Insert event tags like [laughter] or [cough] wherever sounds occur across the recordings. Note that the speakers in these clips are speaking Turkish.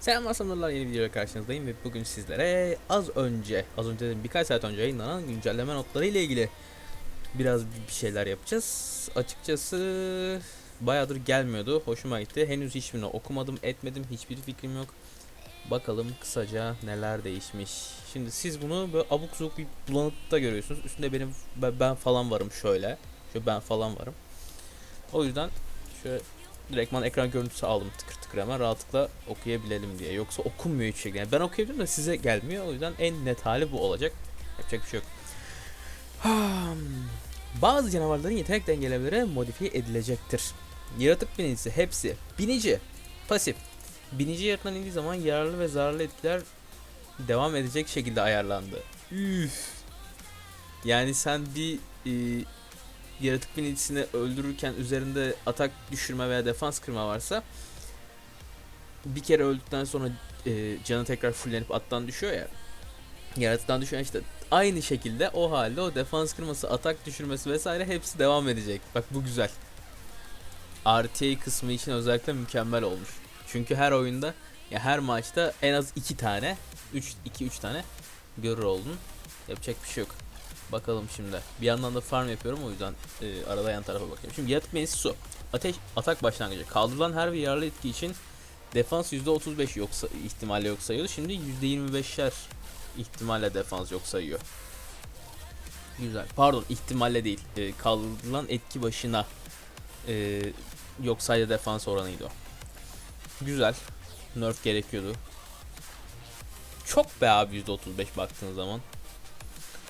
Selam sanırlar yeni videoyla karşınızdayım ve bugün sizlere az önce, az önce dedim birkaç saat önce yayınlanan güncelleme notları ile ilgili biraz bir şeyler yapacağız. Açıkçası bayağıdır gelmiyordu, hoşuma gitti. Henüz hiçbirini okumadım, etmedim, hiçbir fikrim yok. Bakalım kısaca neler değişmiş. Şimdi siz bunu böyle abuk subuk bir bulanıkta görüyorsunuz. Üstünde benim ben ben falan varım şöyle. Şöyle ben falan varım. O yüzden şöyle direktman ekran görüntüsü aldım tıkır tıkır hemen rahatlıkla okuyabilelim diye. Yoksa okunmuyor hiç şekilde. Yani ben okuyabilirim de size gelmiyor. O yüzden en net hali bu olacak. Yapacak bir şey yok. Bazı canavarların yetenek dengelemeleri modifiye edilecektir. Yaratık binicisi hepsi. Binici. Pasif. Binici yaratılan indiği zaman yararlı ve zararlı etkiler devam edecek şekilde ayarlandı. Üf. Yani sen bir yaratık binicisini öldürürken üzerinde atak düşürme veya defans kırma varsa bir kere öldükten sonra e, canı tekrar fullenip attan düşüyor ya. Yaratıktan düşen işte aynı şekilde o halde o defans kırması, atak düşürmesi vesaire hepsi devam edecek. Bak bu güzel. RTA kısmı için özellikle mükemmel olmuş. Çünkü her oyunda ya her maçta en az iki tane 3 2 3 tane görür oldun. Yapacak bir şey yok. Bakalım şimdi. Bir yandan da farm yapıyorum o yüzden e, arada yan tarafa bakıyorum. Şimdi yaratık menisi su. Ateş atak başlangıcı. Kaldırılan her bir yararlı etki için defans %35 yoksa ihtimalle yok sayıyordu. Şimdi %25'er ihtimalle defans yok sayıyor. Güzel. Pardon ihtimalle değil. E, kaldırılan etki başına e, yok sayı defans oranıydı o. Güzel. Nerf gerekiyordu. Çok be abi %35 baktığın zaman.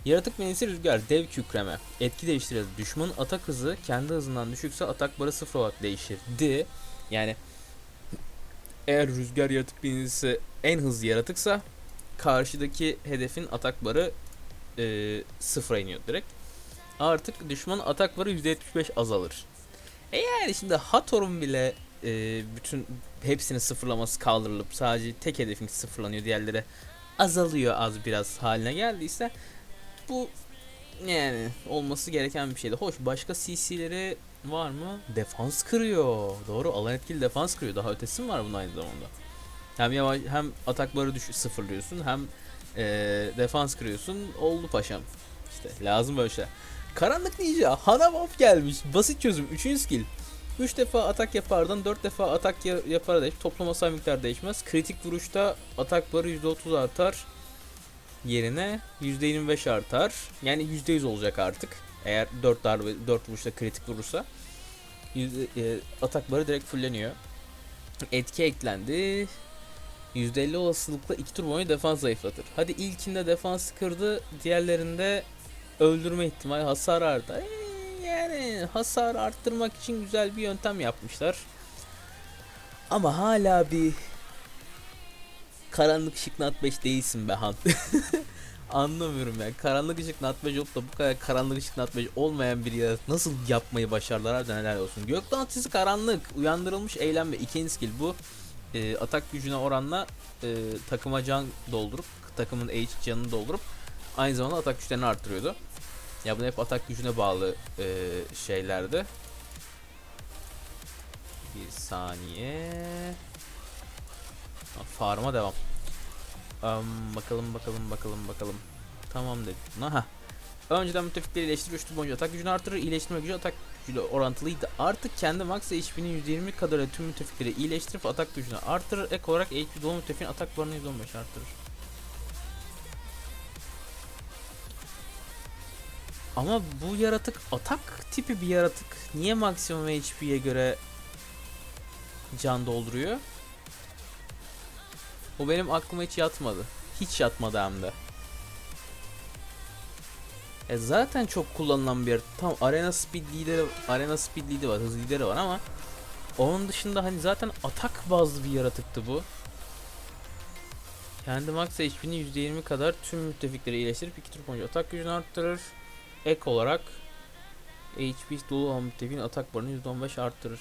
Yaratık menisi rüzgar, dev kükreme. Etki değiştirir. Düşmanın atak hızı kendi hızından düşükse atak barı sıfır olarak değişirdi. Yani eğer rüzgar yaratık menisi en hızlı yaratıksa karşıdaki hedefin atak barı e, sıfıra iniyor direkt. Artık düşmanın atak barı %75 azalır. E yani şimdi Hathor'un bile e, bütün hepsini sıfırlaması kaldırılıp sadece tek hedefin sıfırlanıyor diğerleri azalıyor az biraz haline geldiyse bu yani olması gereken bir şeydi. Hoş başka CC'leri var mı? Defans kırıyor. Doğru alan etkili defans kırıyor. Daha ötesi mi var bunun aynı zamanda? Hem yavaş hem atakları düş sıfırlıyorsun hem e, defans kırıyorsun. Oldu paşam. İşte lazım böyle şey. Karanlık Ninja Hana Buff gelmiş. Basit çözüm. 3. skill. 3 defa atak yapardan 4 defa atak ya- yapar değiş. Toplam hasar miktarı değişmez. Kritik vuruşta atak barı %30 artar yerine %25 artar. Yani %100 olacak artık. Eğer 4 darbe 4 vuruşta kritik vurursa yüzde, e, atak barı direkt fulleniyor. Etki eklendi. %50 olasılıkla iki tur boyunca defans zayıflatır. Hadi ilkinde defans kırdı, diğerlerinde öldürme ihtimali hasar artar. Ee, Yani hasar arttırmak için güzel bir yöntem yapmışlar. Ama hala bir karanlık ışık Nat 5 değilsin be Han. [laughs] Anlamıyorum ya. Karanlık ışık Nat 5 olup da bu kadar karanlık ışık Nat 5 olmayan bir yaratık nasıl yapmayı başardılar harbiden helal olsun. Gökten karanlık. Uyandırılmış eylem ve ikinci skill bu. e, atak gücüne oranla e, takıma can doldurup takımın H canını doldurup aynı zamanda atak güçlerini arttırıyordu. Ya bu hep atak gücüne bağlı e, şeylerdi. Bir saniye. Farma devam. Am, bakalım bakalım bakalım bakalım. Tamam dedik. Aha. Önceden müttefikleri iyileştirip 3 tur boyunca atak gücünü artırır. İyileştirme gücü atak gücüyle orantılıydı. Artık kendi max HP'nin %20 kadarı tüm müttefikleri iyileştirip atak gücünü artırır. Ek olarak HP dolu müttefiğin atak barını %15 artırır. Ama bu yaratık atak tipi bir yaratık. Niye maksimum HP'ye göre can dolduruyor? O benim aklıma hiç yatmadı. Hiç yatmadı hem de. E zaten çok kullanılan bir. Tam arena speed lideri, arena speed lideri var, hız lideri var ama onun dışında hani zaten atak bazlı bir yaratıktı bu. Kendi max HP'nin %20 kadar tüm müttefikleri iyileştirip iki tur boyunca atak gücünü arttırır. Ek olarak HP dolu olan müttefiğin atak barını %15 arttırır.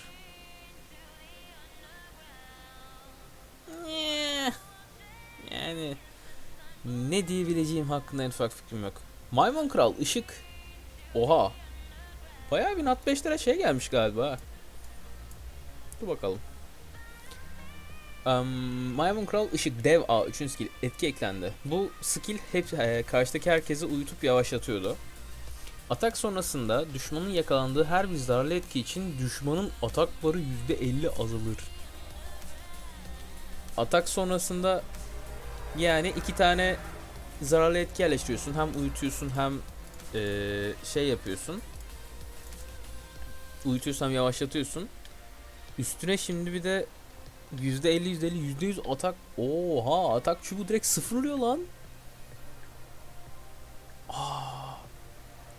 Yani ne diyebileceğim hakkında en ufak fikrim yok. Maymun Kral ışık. Oha. Bayağı bir Nat 5'lere şey gelmiş galiba. Dur bakalım. Um, Maymun Kral Işık Dev A 3. skill etki eklendi. Bu skill hep e, karşıdaki herkesi uyutup yavaşlatıyordu. Atak sonrasında düşmanın yakalandığı her bir zararlı etki için düşmanın atak barı %50 azalır. Atak sonrasında yani iki tane zararlı etki yerleştiriyorsun. Hem uyutuyorsun hem eee, şey yapıyorsun. Uyutuyorsun hem yavaşlatıyorsun. Üstüne şimdi bir de %50 %50 %100 atak. Oha atak çubuğu direkt sıfırlıyor lan. Aa.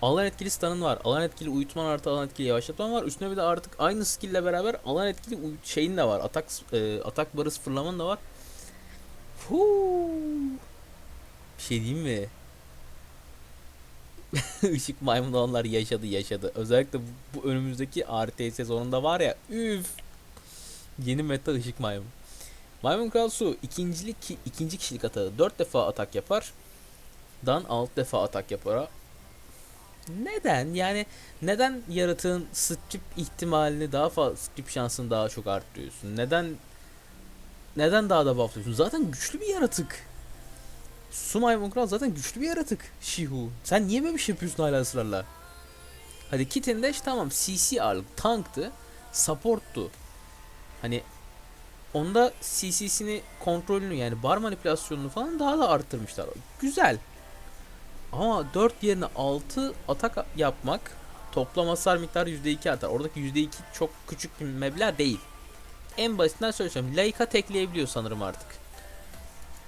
Alan etkili stun'ın var. Alan etkili uyutman artı alan etkili yavaşlatman var. Üstüne bir de artık aynı skill ile beraber alan etkili şeyin de var. Atak e, atak barı sıfırlaman da var. Bir şey diyeyim mi? [laughs] Işık maymun onlar yaşadı yaşadı. Özellikle bu, bu önümüzdeki RTS sezonunda var ya üf. Yeni meta ışık maymun. Maymun Kral Su ikincilik ki, ikinci kişilik atağı 4 defa atak yapar. Dan 6 defa atak yapar. Neden? Yani neden yaratığın strip ihtimalini daha fazla strip şansını daha çok arttırıyorsun? Neden neden daha da bufflıyorsun? Zaten güçlü bir yaratık. Su maymun kral zaten güçlü bir yaratık. Shihu. Sen niye böyle bir şey yapıyorsun hala ısrarla? Hadi Kitten Dash tamam CC ağırlık tanktı. Supporttu. Hani onda CC'sini kontrolünü yani bar manipülasyonunu falan daha da arttırmışlar. Güzel. Ama 4 yerine 6 atak yapmak toplam hasar miktarı %2 artar. Oradaki %2 çok küçük bir meblağ değil. En basitinden söyleyeceğim. Leica tekleyebiliyor sanırım artık.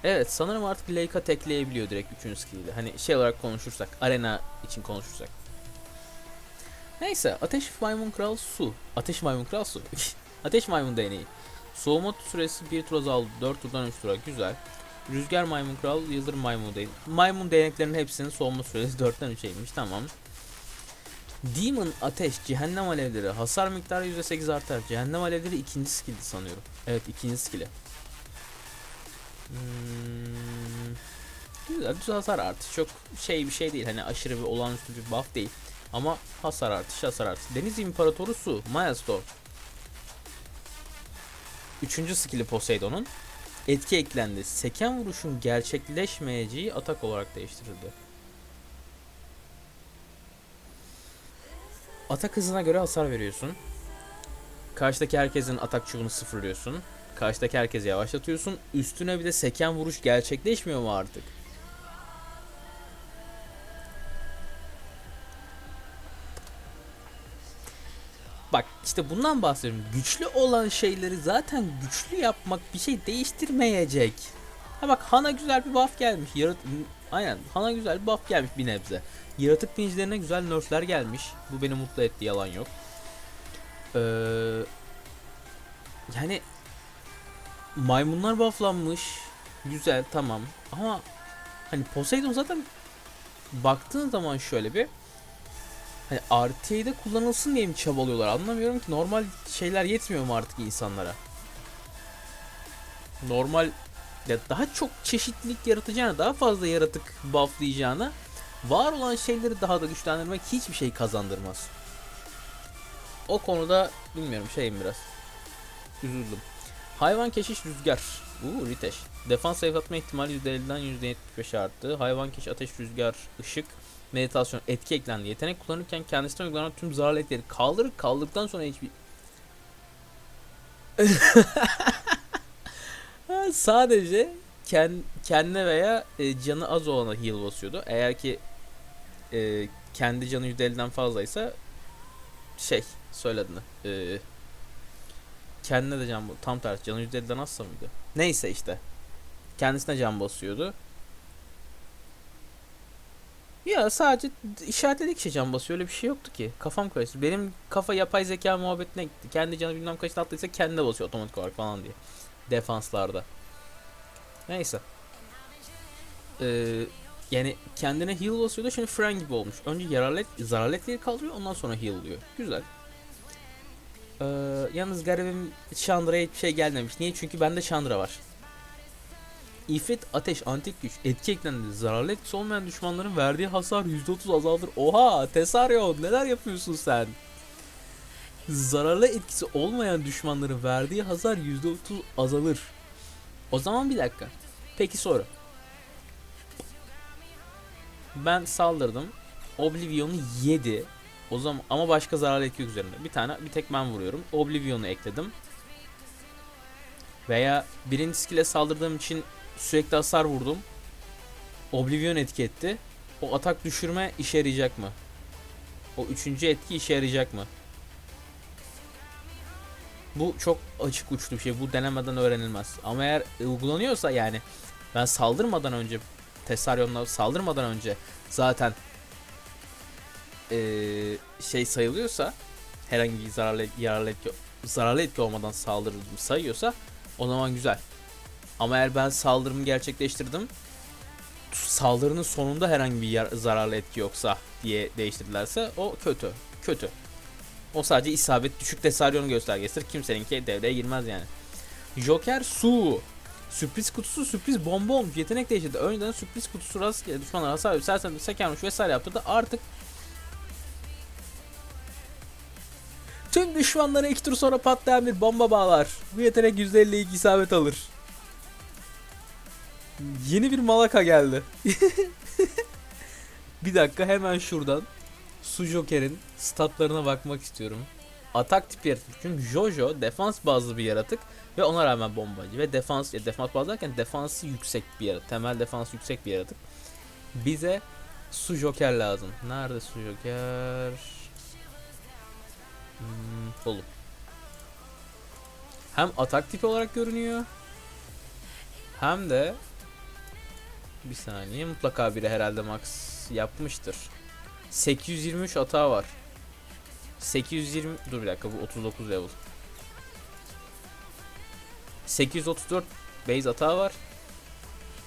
Evet sanırım artık Leica tekleyebiliyor direkt 3. skill'de. Hani şey olarak konuşursak, arena için konuşursak. Neyse, Ateş Maymun Kral Su. Ateş Maymun Kral Su. [laughs] Ateş Maymun değneği. Soğuma süresi 1 tur azaldı. 4 turdan 3 tura. Güzel. Rüzgar Maymun Kral, Yıldırım Maymun değneği. Maymun değneklerinin hepsinin soğuma süresi 4'ten 3'e inmiş. Tamam. Demon Ateş, Cehennem Alevleri. Hasar miktarı %8 artar. Cehennem Alevleri ikinci skill'di sanıyorum. Evet ikinci skill'i. Hmm, güzel düz hasar artışı çok şey bir şey değil hani aşırı bir olağanüstü bir buff değil ama hasar artışı hasar artışı Deniz İmparatoru Su Milestone Üçüncü skill'i Poseidon'un etki eklendi seken vuruşun gerçekleşmeyeceği atak olarak değiştirildi Atak hızına göre hasar veriyorsun Karşıdaki herkesin atak çubuğunu sıfırlıyorsun Karşıdaki herkesi yavaşlatıyorsun. Üstüne bir de seken vuruş gerçekleşmiyor mu artık? Bak işte bundan bahsediyorum. Güçlü olan şeyleri zaten güçlü yapmak bir şey değiştirmeyecek. Ha bak Hana güzel bir buff gelmiş. Yarat Aynen Hana güzel bir buff gelmiş bir nebze. Yaratık pincilerine güzel nerfler gelmiş. Bu beni mutlu etti yalan yok. Ee, yani maymunlar bufflanmış. Güzel tamam. Ama hani Poseidon zaten baktığın zaman şöyle bir hani RTA'de kullanılsın diye mi çabalıyorlar anlamıyorum ki normal şeyler yetmiyor mu artık insanlara? Normal ya daha çok çeşitlilik yaratacağına daha fazla yaratık bufflayacağına var olan şeyleri daha da güçlendirmek hiçbir şey kazandırmaz. O konuda bilmiyorum şeyim biraz. Üzüldüm. Hayvan keşiş rüzgar. Uuu Riteş. Defans zayıflatma ihtimali %50'den %75'e arttı. Hayvan keş ateş rüzgar ışık meditasyon etki eklendi. Yetenek kullanırken kendisinden uygulanan tüm zararlı etkileri kaldırır. Kaldırdıktan sonra hiçbir... [laughs] Sadece kend, kendine veya e, canı az olana heal basıyordu. Eğer ki e, kendi canı %50'den fazlaysa şey söyledi. E, kendine de can tam tersi canı %50'den azsa mıydı? Neyse işte. Kendisine can basıyordu. Ya sadece işaretledik şey can basıyor öyle bir şey yoktu ki. Kafam karıştı. Benim kafa yapay zeka muhabbetine gitti. Kendi canı bilmem kaçta attıysa kendine basıyor otomatik olarak falan diye. Defanslarda. Neyse. Ee, yani kendine heal basıyordu şimdi fren gibi olmuş. Önce yararlı et, zararlı kaldırıyor ondan sonra heal oluyor. Güzel. Ee, yalnız garibim Chandra'ya hiçbir şey gelmemiş. Niye? Çünkü bende Chandra var. İfrit ateş antik güç etki eklendi. Zararlı etkisi olmayan düşmanların verdiği hasar %30 azalır. Oha Tesaryon neler yapıyorsun sen? Zararlı etkisi olmayan düşmanların verdiği hasar %30 azalır. O zaman bir dakika. Peki soru. Ben saldırdım. Oblivion'u yedi. O zaman ama başka zarar etki üzerinde. Bir tane bir tek ben vuruyorum. Oblivion'u ekledim. Veya birinci skill'e saldırdığım için sürekli hasar vurdum. Oblivion etki etti. O atak düşürme işe yarayacak mı? O üçüncü etki işe yarayacak mı? Bu çok açık uçlu bir şey. Bu denemeden öğrenilmez. Ama eğer uygulanıyorsa yani ben saldırmadan önce Tesaryon'la saldırmadan önce zaten eee, şey sayılıyorsa herhangi bir zararlı, yararlı etki, zararlı etki olmadan saldırdım sayıyorsa o zaman güzel. Ama eğer ben saldırımı gerçekleştirdim saldırının sonunda herhangi bir yar- zararlı etki yoksa diye değiştirdilerse o kötü. Kötü. O sadece isabet düşük tesaryonu göstergesidir. Kimseninki devreye girmez yani. Joker su. Sürpriz kutusu sürpriz olmuş. Yetenek değiştirdi. Önceden sürpriz kutusu rastgele düşmanlara hasar verip sersen sekermiş vesaire yaptırdı. Artık Tüm düşmanlara iki tur sonra patlayan bir bomba bağlar. Bu yetenek %52 isabet alır. Yeni bir Malaka geldi. [laughs] bir dakika hemen şuradan Su Joker'in statlarına bakmak istiyorum. Atak tipi yaratık. Çünkü Jojo defans bazlı bir yaratık ve ona rağmen bombacı ve defans ya defans bazlı derken defansı yüksek bir yaratık. Temel defans yüksek bir yaratık. Bize Su Joker lazım. Nerede Su Joker? Hmm, oğlum. Hem atak tipi olarak görünüyor. Hem de bir saniye mutlaka biri herhalde max yapmıştır. 823 hata var. 820 dur bir dakika bu 39 level. 834 base hata var.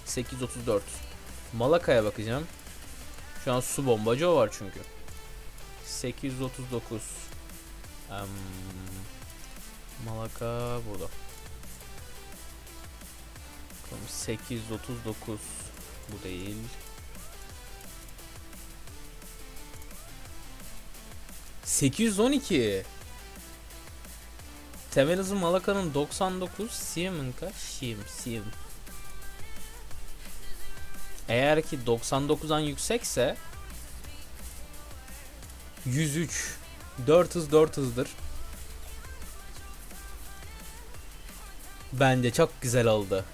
834. Malaka'ya bakacağım. Şu an su bombacı o var çünkü. 839. Em, Malaka burada. Bakalım 839 bu değil. ...812... Temel hızı Malaka'nın 99... Siem'in kaç? Siem, Siem. Eğer ki 99'dan yüksekse... 103... 4 hız 4 hızdır. Bence çok güzel oldu.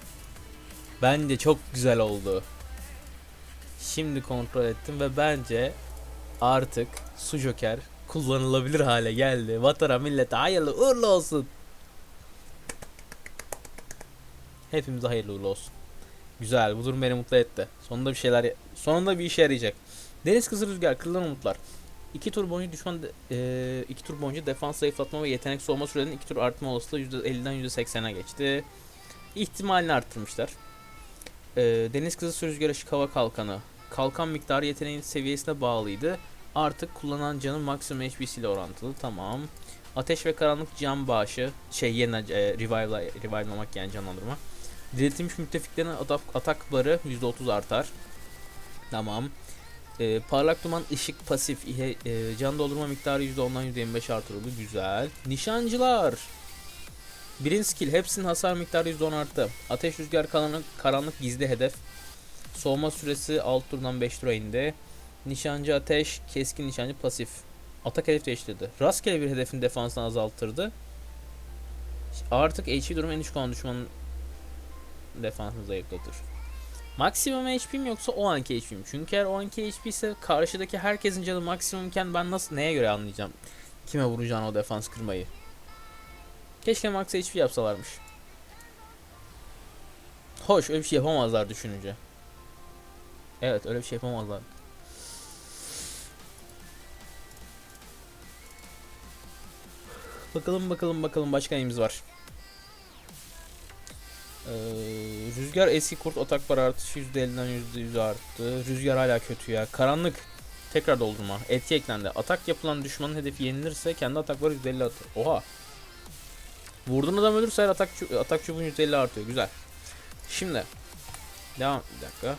Bence çok güzel oldu. Şimdi kontrol ettim ve bence artık su joker kullanılabilir hale geldi. Vatara millete hayırlı uğurlu olsun. Hepimize hayırlı uğurlu olsun. Güzel bu durum beni mutlu etti. Sonunda bir şeyler sonunda bir işe yarayacak. Deniz kızı rüzgar kırılan umutlar. 2 tur boyunca düşman 2 tur boyunca defans zayıflatma ve yetenek soğuma sürelerinin 2 tur artma olasılığı %50'den %80'e geçti. İhtimalini arttırmışlar. Ee, deniz kızı rüzgar ışık hava kalkanı. Kalkan miktarı yeteneğin seviyesine bağlıydı. Artık kullanan canın maksimum HP'si ile orantılı. Tamam. Ateş ve karanlık can bağışı. Şey yerine e, revive'la, revive'lamak yani canlandırma. Diriltilmiş müttefiklerin atak, atak barı %30 artar. Tamam. Ee, parlak duman ışık pasif ihe, e, can doldurma miktarı %10'dan %25 artırıldı. Güzel. Nişancılar. Birinci skill hepsinin hasar miktarı %10 arttı. Ateş rüzgar karanlık, karanlık gizli hedef. Soğuma süresi 6 turdan 5 tura indi. Nişancı ateş, keskin nişancı pasif. Atak hedef değiştirdi. Rastgele bir hedefin defansını azaltırdı. Artık HP durumu en düşük olan düşmanın defansını zayıflatır. Maksimum HP mi yoksa o anki HP mi? Çünkü eğer o anki HP ise karşıdaki herkesin canı maksimumken ben nasıl neye göre anlayacağım? Kime vuracağını o defans kırmayı. Keşke max HP yapsalarmış. Hoş öyle bir şey yapamazlar düşününce. Evet öyle bir şey yapamazlar. Bakalım bakalım bakalım başka neyimiz var. Ee, rüzgar eski kurt atak bar artışı %50'den %100 arttı. Rüzgar hala kötü ya. Karanlık tekrar doldurma. Etki eklendi. Atak yapılan düşmanın hedefi yenilirse kendi atakları %50 atır. Oha. Vurduğun adam ölürse her atak, atak çubuğun %50 artıyor. Güzel. Şimdi. Devam. Bir dakika.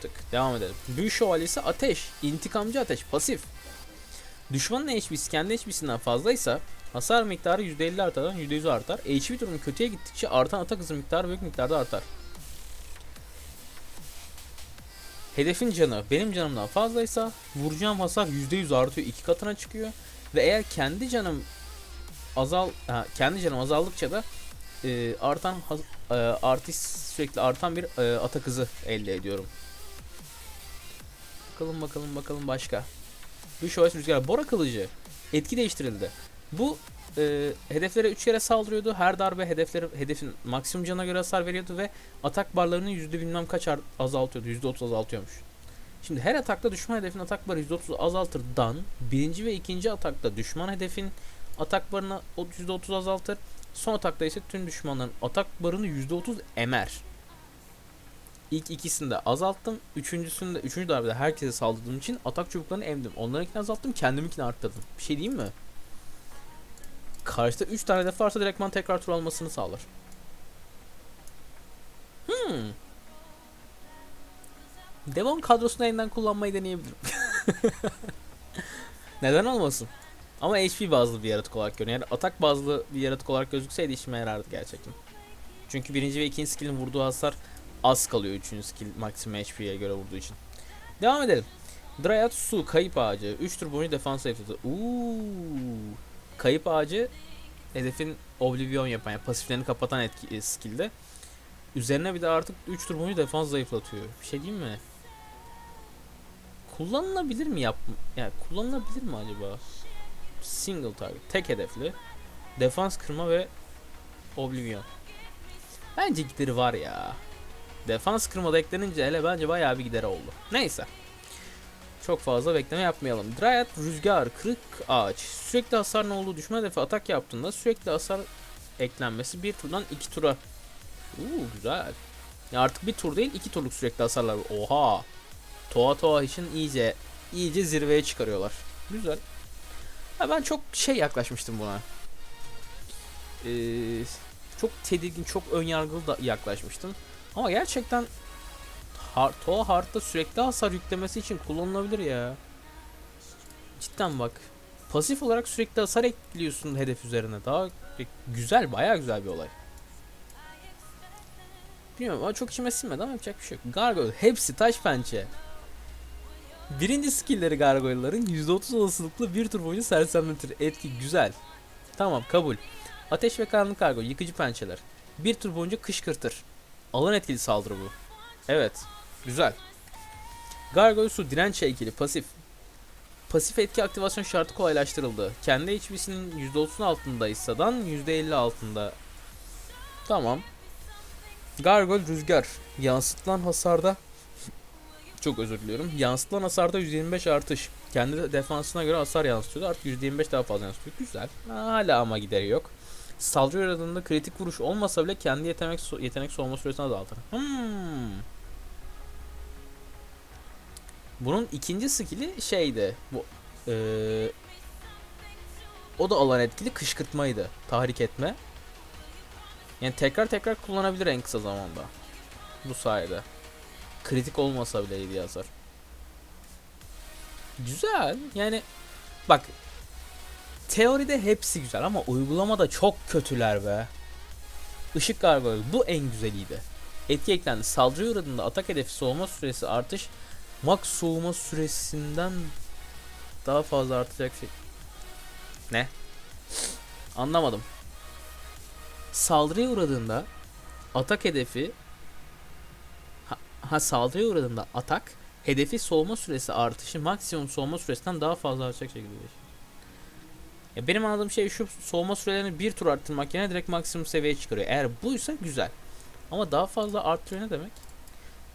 Tık. Devam edelim. Büyü şövalyesi ateş. İntikamcı ateş. Pasif. Düşmanın HP'si kendi HP'sinden fazlaysa Hasar miktarı %50 artadan %100 artar. HP durumu kötüye gittikçe artan atak hızı miktarı büyük miktarda artar. Hedefin canı benim canımdan fazlaysa vuracağım hasar %100 artıyor. iki katına çıkıyor. Ve eğer kendi canım azal ha, kendi canım azaldıkça da e, artan e, artist sürekli artan bir e, atak hızı elde ediyorum. Bakalım bakalım bakalım başka. Bir şövalye rüzgar bora kılıcı etki değiştirildi. Bu e, hedeflere 3 kere saldırıyordu. Her darbe hedefleri hedefin maksimum canına göre hasar veriyordu ve atak barlarını yüzde bilmem kaç azaltıyordu. Yüzde 30 azaltıyormuş. Şimdi her atakta düşman hedefin atak barı yüzde 30 azaltır. Dan birinci ve ikinci atakta düşman hedefin atak barını o- yüzde 30 azaltır. Son atakta ise tüm düşmanların atak barını yüzde 30 emer. İlk ikisini de azalttım. Üçüncüsünde, üçüncü darbede herkese saldırdığım için atak çubuklarını emdim. Onlarınkini azalttım, kendiminkini arttırdım. Bir şey diyeyim mi? Karşıda 3 tane hedef varsa direktman tekrar tur almasını sağlar. Hmm. Devam kadrosunu yeniden kullanmayı deneyebilirim. [laughs] Neden olmasın? Ama HP bazlı bir yaratık olarak görünüyor. Yani atak bazlı bir yaratık olarak gözükseydi işime yarardı gerçekten. Çünkü birinci ve ikinci skill'in vurduğu hasar az kalıyor üçüncü skill maksimum HP'ye göre vurduğu için. Devam edelim. Dryad su kayıp ağacı 3 tur boyunca defans zayıfladı. Uuu. Kayıp ağacı hedefin oblivion yapan yani pasiflerini kapatan etki e, skill'de. Üzerine bir de artık 3 tur boyunca defans zayıflatıyor. Bir şey diyeyim mi? Kullanılabilir mi yap? Yani kullanılabilir mi acaba? Single target, tek hedefli. Defans kırma ve oblivion. Bence gideri var ya. Defans kırmada eklenince hele bence bayağı bir gideri oldu. Neyse. Çok fazla bekleme yapmayalım. Dryad, rüzgar, kırık ağaç. Sürekli hasarın olduğu düşman hedefe atak yaptığında sürekli hasar eklenmesi bir turdan iki tura. Uuu güzel. Ya artık bir tur değil iki turluk sürekli hasarlar. Oha. Toa Toa için iyice iyice zirveye çıkarıyorlar. Güzel. Ha ben çok şey yaklaşmıştım buna. Ee, çok tedirgin, çok önyargılı da yaklaşmıştım. Ama gerçekten Har Toa Hard'da sürekli hasar yüklemesi için kullanılabilir ya. Cidden bak. Pasif olarak sürekli hasar ekliyorsun hedef üzerine. Daha güzel, bayağı güzel bir olay. Bilmiyorum ama çok içime sinmedi ama yapacak bir şey yok. Gargoyle hepsi taş pençe. Birinci skillleri gargoyle'ların %30 olasılıkla bir tur boyunca sersemletir. Etki güzel. Tamam kabul. Ateş ve karanlık kargo yıkıcı pençeler. Bir tur boyunca kışkırtır. Alan etkili saldırı bu. Evet. Güzel. Gargoyle su direnç ikili pasif. Pasif etki aktivasyon şartı kolaylaştırıldı. Kendi HP'sinin %30'un altındaysadan %50 altında. Tamam. Gargoyle rüzgar. Yansıtılan hasarda çok özür diliyorum. Yansıtılan hasarda 125 artış. Kendi de defansına göre hasar yansıtıyordu. Artık 125 daha fazla yansıtıyor. Güzel. Hala ama gideri yok. Saldırı yaradığında kritik vuruş olmasa bile kendi yetenek so- yetenek soğuma süresini azaltır. Hmm. Bunun ikinci skill'i şeydi. Bu eee, o da alan etkili kışkırtmaydı. Tahrik etme. Yani tekrar tekrar kullanabilir en kısa zamanda. Bu sayede. Kritik olmasa bile iyi yazar. Güzel. Yani bak teoride hepsi güzel ama uygulamada çok kötüler be. Işık gargoyle bu en güzeliydi. Etki eklendi. Saldırıya uğradığında atak hedefi soğuma süresi artış max soğuma süresinden daha fazla artacak şey. Ne? Anlamadım. Saldırıya uğradığında atak hedefi ha, ha saldırıya uğradığında atak hedefi soğuma süresi artışı maksimum soğuma süresinden daha fazla artacak şekilde. Ya benim anladığım şey şu soğuma sürelerini bir tur arttırmak yerine direkt maksimum seviyeye çıkarıyor. Eğer buysa güzel. Ama daha fazla arttırıyor ne demek?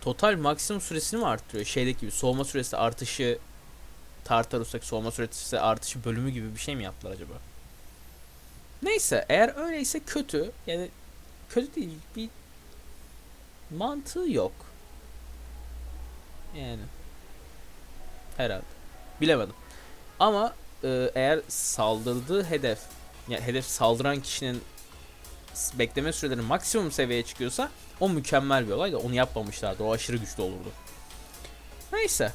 Total maksimum süresini mi arttırıyor? Şeydeki gibi soğuma süresi artışı Tartarus'taki soğuma süresi artışı bölümü gibi bir şey mi yaptılar acaba? Neyse eğer öyleyse kötü yani kötü değil bir mantığı yok. Yani herhalde bilemedim. Ama e, eğer saldırdığı hedef yani hedef saldıran kişinin bekleme süreleri maksimum seviyeye çıkıyorsa o mükemmel bir olay da onu yapmamışlardı. O aşırı güçlü olurdu. Neyse.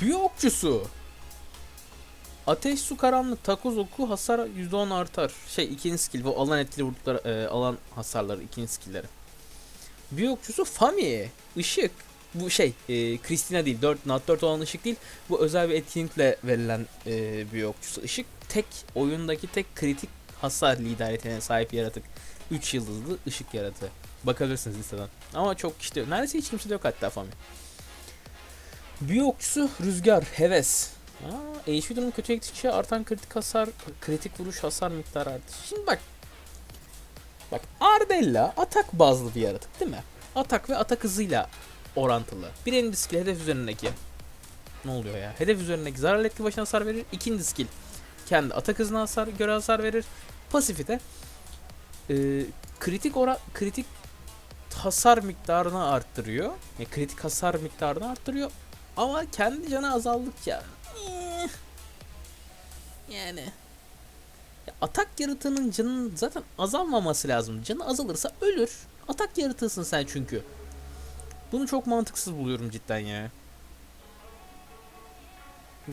Büyü okçusu. Ateş su karanlık takoz oku hasar %10 artar. Şey ikinci skill bu alan etkili vurdukları e, alan hasarları ikinci skillleri. Büyü okçusu Fami. Işık. Bu şey e, Christina değil 4 not 4 olan ışık değil. Bu özel bir etkinlikle verilen e, büyü okçusu. Işık tek oyundaki tek kritik hasar lider sahip yaratık. 3 yıldızlı ışık yaratığı. Bakabilirsiniz listeden. Ama çok işte neredeyse hiç kimse yok hatta Fami. Büyü okçusu Rüzgar. Heves. Aa, HP durumu kötüye gittikçe artan kritik hasar, kritik vuruş hasar miktarı artış. Şimdi bak. Bak Ardella atak bazlı bir yaratık değil mi? Atak ve atak hızıyla orantılı. Birinci skill hedef üzerindeki. Ne oluyor ya? Hedef üzerindeki zararlı etki başına hasar verir. İkinci skill kendi atak hızına hasar göre hasar verir. Pasifi de e, kritik ora kritik hasar miktarını arttırıyor. Yani kritik hasar miktarını arttırıyor. Ama kendi canı azaldıkça eh, yani ya atak yaratığının canının zaten azalmaması lazım. Canı azalırsa ölür. Atak yaratığısın sen çünkü. Bunu çok mantıksız buluyorum cidden ya.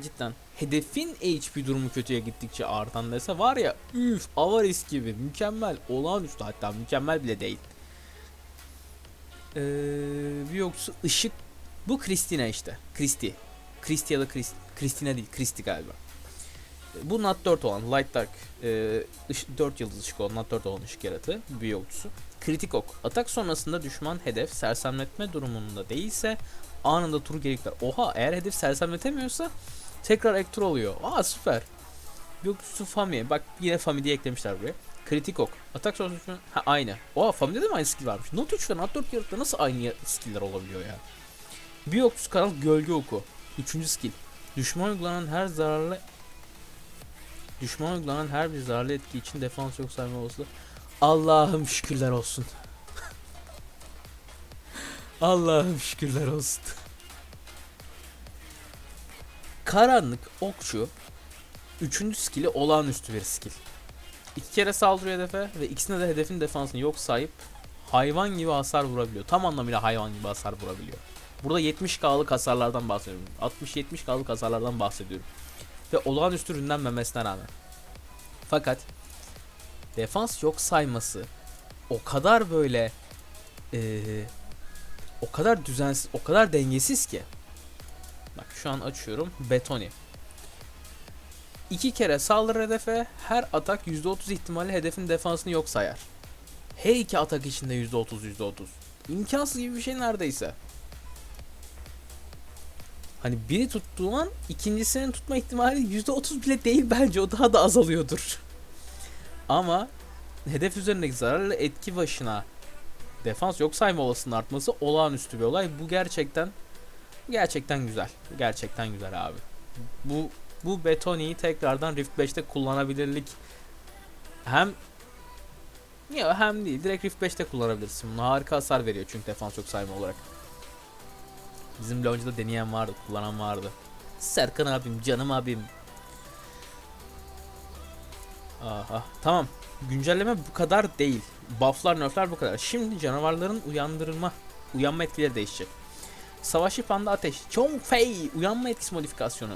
Cidden. Hedefin HP durumu kötüye gittikçe artan dese var ya üf avaris gibi mükemmel olağanüstü hatta mükemmel bile değil. Ee, bir yoksa ışık bu Christina işte. Christy. Christy ya da Christ, Christina değil. Christy galiba. Bu Not 4 olan Light Dark e, ış- 4 yıldız ışık olan Not 4 olan ışık yaratığı büyü okçusu. Kritik ok. Atak sonrasında düşman hedef sersemletme durumunda değilse anında tur gelikler. Oha eğer hedef sersemletemiyorsa tekrar ektur oluyor. Aa süper. Okçusu Fami. Bak yine Fami diye eklemişler buraya. Kritik ok. Atak düşman... Ha aynı. Oha Fami'de de mi aynı skill varmış? Not 3 ve Not 4 yaratıkta nasıl aynı skill'ler olabiliyor ya? Bir okçusu kanal gölge oku. Üçüncü skill. Düşman uygulanan her zararlı Düşman uygulanan her bir zararlı etki için defans yok sayma olasılığı. Allah'ım şükürler olsun. [laughs] Allah'ım şükürler olsun. Karanlık okçu Üçüncü skill'i olağanüstü bir skill. İki kere saldırıyor hedefe ve ikisine de hedefin defansını yok sayıp hayvan gibi hasar vurabiliyor. Tam anlamıyla hayvan gibi hasar vurabiliyor. Burada 70k'lık hasarlardan bahsediyorum. 60-70k'lık hasarlardan bahsediyorum. Ve olağanüstü ürünlenmemesine rağmen. Fakat defans yok sayması o kadar böyle eee, o kadar düzensiz, o kadar dengesiz ki. Bak şu an açıyorum. Betoni. İki kere saldırı hedefe her atak %30 ihtimalle hedefin defansını yok sayar. Her iki atak içinde %30 %30. İmkansız gibi bir şey neredeyse. Hani biri tuttuğu an ikincisinin tutma ihtimali %30 bile değil bence o daha da azalıyordur. Ama hedef üzerindeki zararlı etki başına defans yok sayma olasılığının artması olağanüstü bir olay. Bu gerçekten gerçekten güzel. Gerçekten güzel abi. Bu bu Betoni'yi tekrardan Rift 5'te kullanabilirlik hem ya hem değil direkt Rift 5'te kullanabilirsin. Bunu harika hasar veriyor çünkü defans yok sayma olarak. Bizim lounge'da deneyen vardı, kullanan vardı. Serkan abim, canım abim. Aha, tamam. Güncelleme bu kadar değil. Bufflar, nerfler bu kadar. Şimdi canavarların uyandırılma, uyanma etkileri değişecek. Savaşçı panda ateş. Chong Fei uyanma etkisi modifikasyonu.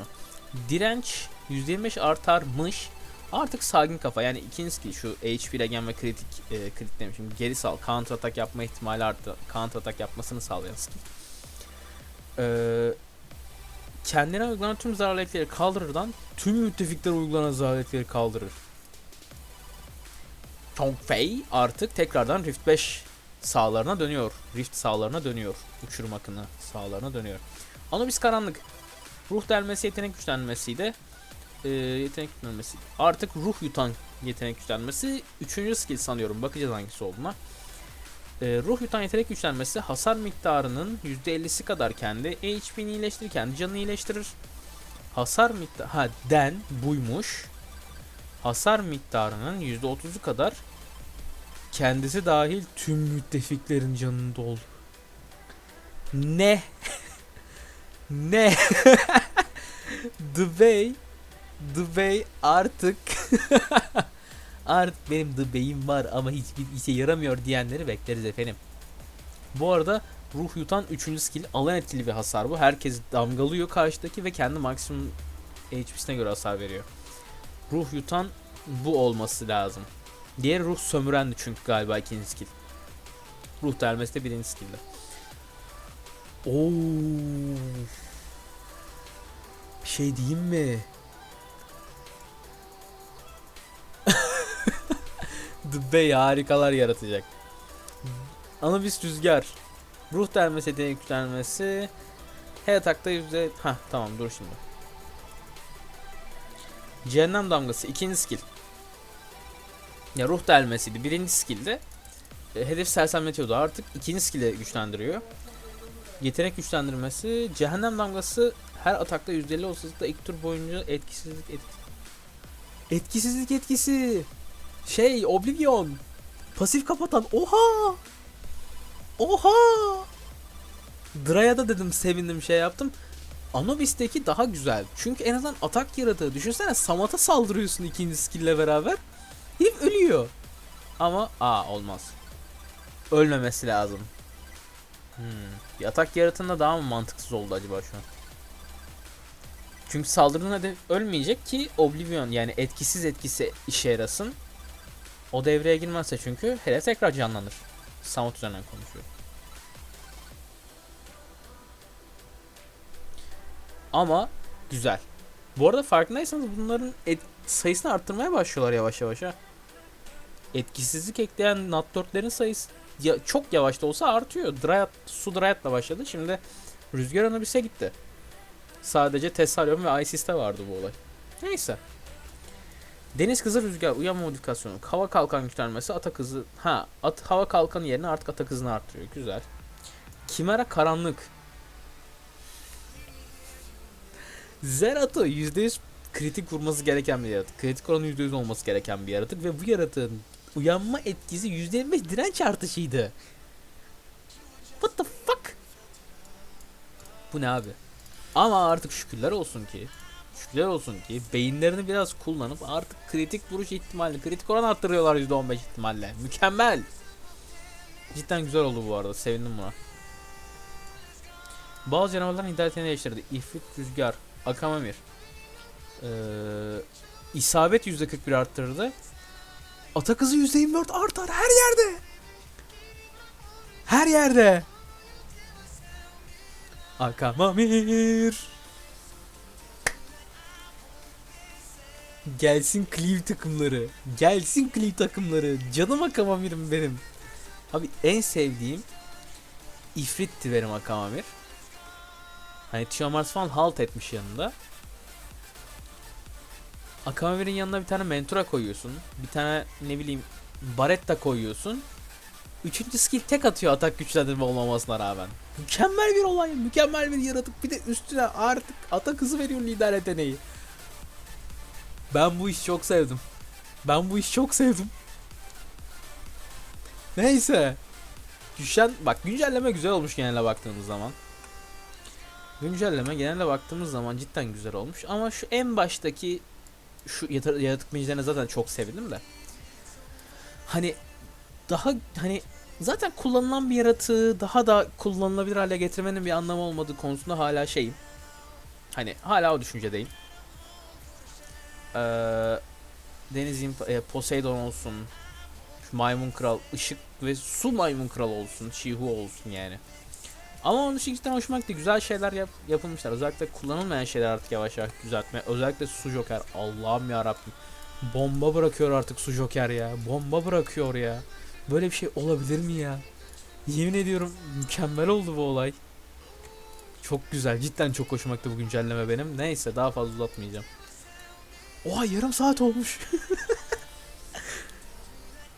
Direnç %25 artarmış. Artık sakin kafa yani ikinci skill şu HP regen ve kritik e, kritik demişim. Geri sal. Counter atak yapma ihtimali arttı. Counter atak yapmasını sağlayan skill. Ee, kendine uygulanan tüm zararlı kaldırırdan tüm müttefiklere uygulanan zararlı kaldırır. Chongfei artık tekrardan Rift 5 sahalarına dönüyor. Rift sahalarına dönüyor. Uçurum akını sahalarına dönüyor. Anubis karanlık. Ruh delmesi yetenek güçlenmesiydi. Ee, yetenek güçlenmesi. Artık ruh yutan yetenek güçlenmesi. Üçüncü skill sanıyorum. Bakacağız hangisi olduğuna. Ee, ruh yutan yetenek güçlenmesi hasar miktarının %50'si kadar kendi HP'ni iyileştirir, kendi canını iyileştirir. Hasar miktarı ha den buymuş. Hasar miktarının %30'u kadar kendisi dahil tüm müttefiklerin canını doldur. Ne? [laughs] ne? [laughs] The Bey The Bey artık [laughs] Artık benim The Bey'im var ama hiçbir işe yaramıyor diyenleri bekleriz efendim. Bu arada ruh yutan 3. skill alan etkili bir hasar bu. Herkes damgalıyor karşıdaki ve kendi maksimum HP'sine göre hasar veriyor. Ruh yutan bu olması lazım. Diğer ruh sömürendi çünkü galiba ikinci skill. Ruh delmesi de birinci skill'de. Oo. Bir şey diyeyim mi? [laughs] The Bay harikalar yaratacak. Anubis rüzgar. Ruh delmesi yetenek yükselmesi. Her atakta yüzde... Ha tamam dur şimdi. Cehennem damgası ikinci skill. Ya ruh delmesiydi birinci skill'de. E, hedef sersemletiyordu artık ikinci skill'e güçlendiriyor. Yetenek güçlendirmesi. Cehennem damgası her atakta %50 olasılıkla ilk tur boyunca etkisizlik etki... Etkisizlik etkisi. Şey Oblivion. Pasif kapatan. Oha! Oha! Dryad'a dedim sevindim şey yaptım. Anubis'teki daha güzel. Çünkü en azından atak yaratığı. Düşünsene Samat'a saldırıyorsun ikinci skill'le beraber. Herif ölüyor. Ama aa olmaz. Ölmemesi lazım. Hmm. Bir yaratığında daha mı mantıksız oldu acaba şu an? Çünkü saldırdığında hedef ölmeyecek ki Oblivion yani etkisiz etkisi işe yarasın. O devreye girmezse çünkü hele tekrar canlanır. Samut üzerinden konuşuyorum. Ama güzel. Bu arada farkındaysanız bunların et, sayısını arttırmaya başlıyorlar yavaş yavaş ha. Etkisizlik ekleyen nat 4'lerin sayısı ya, çok yavaş da olsa artıyor. Dryad, su Dryad'la başladı. Şimdi Rüzgar Anubis'e gitti. Sadece Tessalion ve Isis'te vardı bu olay. Neyse. Deniz kızı rüzgar uyanma modifikasyonu. Hava kalkan yükselmesi atak hızı. Ha, at, hava kalkanı yerine artık atak hızını arttırıyor. Güzel. Kimera karanlık. Zerato %100 kritik vurması gereken bir yaratık. Kritik oranı %100 olması gereken bir yaratık ve bu yaratığın uyanma etkisi %25 direnç artışıydı. What the fuck? Bu ne abi? Ama artık şükürler olsun ki şükürler olsun ki beyinlerini biraz kullanıp artık kritik vuruş ihtimalini, kritik oran arttırıyorlar %15 ihtimalle. Mükemmel. Cidden güzel oldu bu arada. Sevindim buna. Bazı canavarların hidayetini değiştirdi. İfrit, Rüzgar, Akamamir. Ee, isabet %41 arttırdı. Atak hızı %24 artar her yerde. Her yerde. Akamamir. Gelsin Cleve takımları. Gelsin Cleve takımları. Canım Akamamir'im benim. Abi en sevdiğim İfrit'ti benim Akamamir. Hani Tiamat falan halt etmiş yanında. Akamamir'in yanına bir tane Mentora koyuyorsun. Bir tane ne bileyim Baretta koyuyorsun. Üçüncü skill tek atıyor atak güçlendirme olmamasına rağmen. Mükemmel bir olay. Mükemmel bir yaratık. Bir de üstüne artık atak hızı veriyor lider yeteneği. Ben bu işi çok sevdim. Ben bu işi çok sevdim. Neyse. Düşen bak güncelleme güzel olmuş genelde baktığımız zaman. Güncelleme genelde baktığımız zaman cidden güzel olmuş ama şu en baştaki şu yaratık mecilerine zaten çok sevindim de. Hani daha hani zaten kullanılan bir yaratığı daha da kullanılabilir hale getirmenin bir anlamı olmadığı konusunda hala şeyim. Hani hala o düşüncedeyim. Ee, Deniz e, Poseidon olsun. Maymun kral, ışık ve su maymun kral olsun. Shihu olsun yani. Ama onun için cidden hoşuma gitti. Güzel şeyler yap- yapılmışlar. Özellikle kullanılmayan şeyler artık yavaş yavaş düzeltme. Özellikle su joker. Allah'ım ya Rabbim. Bomba bırakıyor artık su joker ya. Bomba bırakıyor ya. Böyle bir şey olabilir mi ya? Yemin ediyorum mükemmel oldu bu olay. Çok güzel. Cidden çok hoşuma gitti bu güncelleme benim. Neyse daha fazla uzatmayacağım. Oha yarım saat olmuş. [laughs]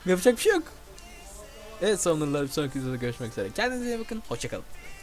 Yapacak bir şey yok. Evet sonralar bir sonraki videoda görüşmek üzere. Kendinize iyi bakın. Hoşçakalın.